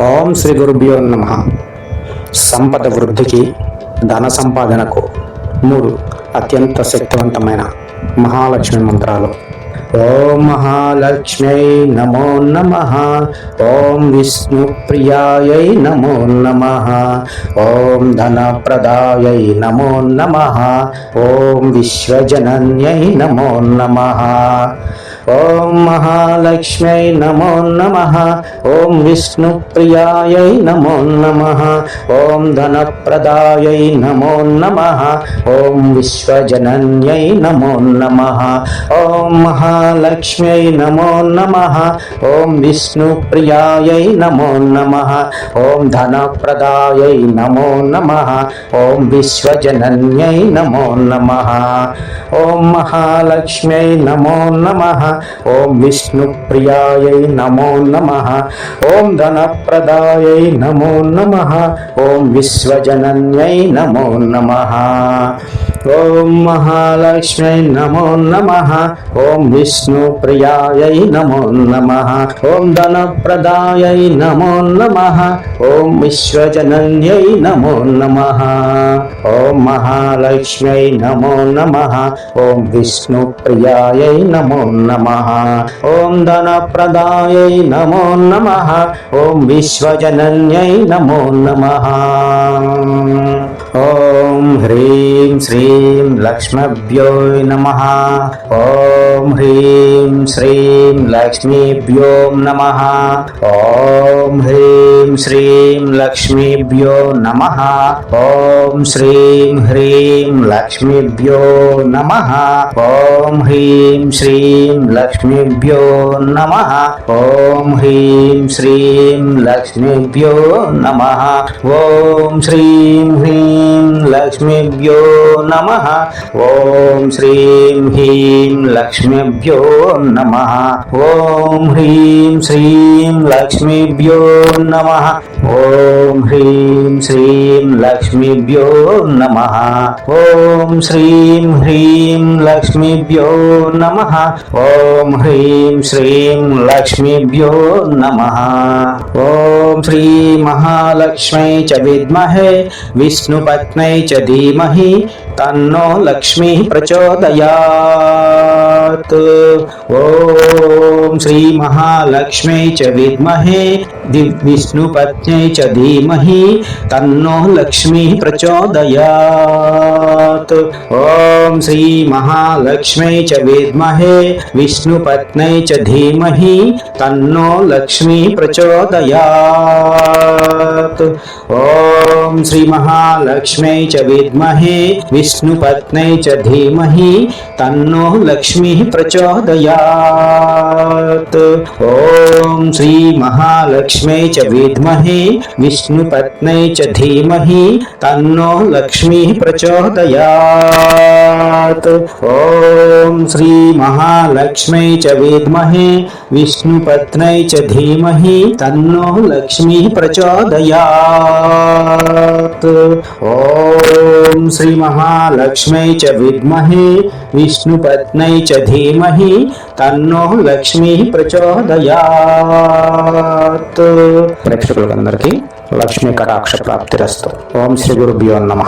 ఓం శ్రీ గురుభ్యో నమ. సంపద వృద్ధికి ధన సంపాదనకు మూడు అత్యంత శక్తివంతమైన మహాలక్ష్మి మంత్రాలు. ఓం మహాలక్ష్మ్యై నమో నమ. ఓం విష్ణుప్రియాయై నమో నమ. ఓం ధనప్రదాయై నమో నమ. ఓం విశ్వజనన్యై నమో నమ. ఓం మహాలక్ష్మై నమో నమ. ఓం విష్ణుప్రియాయై నమో నమ. ఓం ధనప్రదాయై నమో నమ. ఓం విశ్వజనన్యై నమో నమ. ఓం మహాలక్ష్మై నమో నమ. ఓం విష్ణుప్రియాయై నమో నమ. ఓం ధనప్రదాయై నమో నమ. ఓం విశ్వజనన్యై నమో నమ. ఓం మహాలక్ష్మై నమో నమ. विष्णु प्रियाय नमो नमः। धन प्रदाय नमो नमः। ॐ विश्वजनन्यै नमो नमः। ओम महालक्ष्मी नमो नमः। विष्णु प्रियाय नमो नमः। धन प्रदाय नमो नमः। ॐ विश्वजन्य नमो नमः। ओम महालक्ष्मी नमो नमः। विष्णु प्रियाय नमो नमः। నమ ఓం ధనప్రదాయై నమో నమ ఓం విశ్వజనన్యై నమో నమ ఓం హ్రీం శ్రీం లక్ష్మభ్యో నమ ఓం ॐ ह्रीं श्रीं लक्ष्मीभ्यो नमः। ॐ ह्रीं श्रीं लक्ष्मीभ्यो नमः। ॐ श्रीं ह्रीं लक्ष्मीभ्यो नमः। ॐ ह्रीं श्रीं लक्ष्मीभ्यो नमः। ॐ ह्रीं श्रीं लक्ष्मीभ्यो नमः। ॐ श्रीं ह्रीं लक्ष्मीभ्यो नमः। ॐ श्रीं ह्रीं लक्ष्मी లక్ష్మీభ్యో నమ ఓం హ్రీం శ్రీం లక్ష్మీభ్యో నమ ఓం హ్రీం శ్రీం లక్ష్మీభ్యో నమ ఓం శ్రీం హ్రీం లక్ష్మీభ్యో నమ ఓం హ్రీం శ్రీం లక్ష్మీభ్యో నమ ఓం శ్రీ మహాలక్ష్మై చ విద్మహే విష్ణుపత్నై చ ధీమహి తన్నో లక్ష్మీ ప్రచోదయా भवत् ॐ श्रीमहालक्ष्म्यै च विद्महे विष्णुपत्न्यै च धीमहि तन्नो लक्ष्मीः प्रचोदयात्। ప్రచోదయాత్ ఓం శ్రీ మహాలక్ష్మై చ విద్మహే విష్ణుపత్నై చ ధీమహి తన్నో లక్ష్మీ ప్రచోదయాత్ ఓం శ్రీ మహాలక్ష్మై చ విద్మహే విష్ణుపత్నై చ ధీమహి తన్నో లక్ష్మీ ప్రచోదయాత్ ఓం శ్రీ మహాలక్ష్మై చ విద్మహే విష్ణుపత్నై చ ధీమహి తన్నో లక్ష్మీ ప్రచోదయాత్ ఓం శ్రీ మహాలక్ష్మై చ విద్మహే విష్ణుపత్నై చ ధీమహి తన్నో లక్ష్మీ ప్రచోదయాత్ ఓం శ్రీ మహాలక్ష్మై చ విద్మహే విష్ణుపత్నై చ ధీమహి తన్నో లక్ష్మీ ప్రచోదయాత్ ప్రేక్షకులందరికీ లక్ష్మీ కటాక్ష ప్రాప్తిరస్తు ఓం శ్రీ గురుభ్యో నమ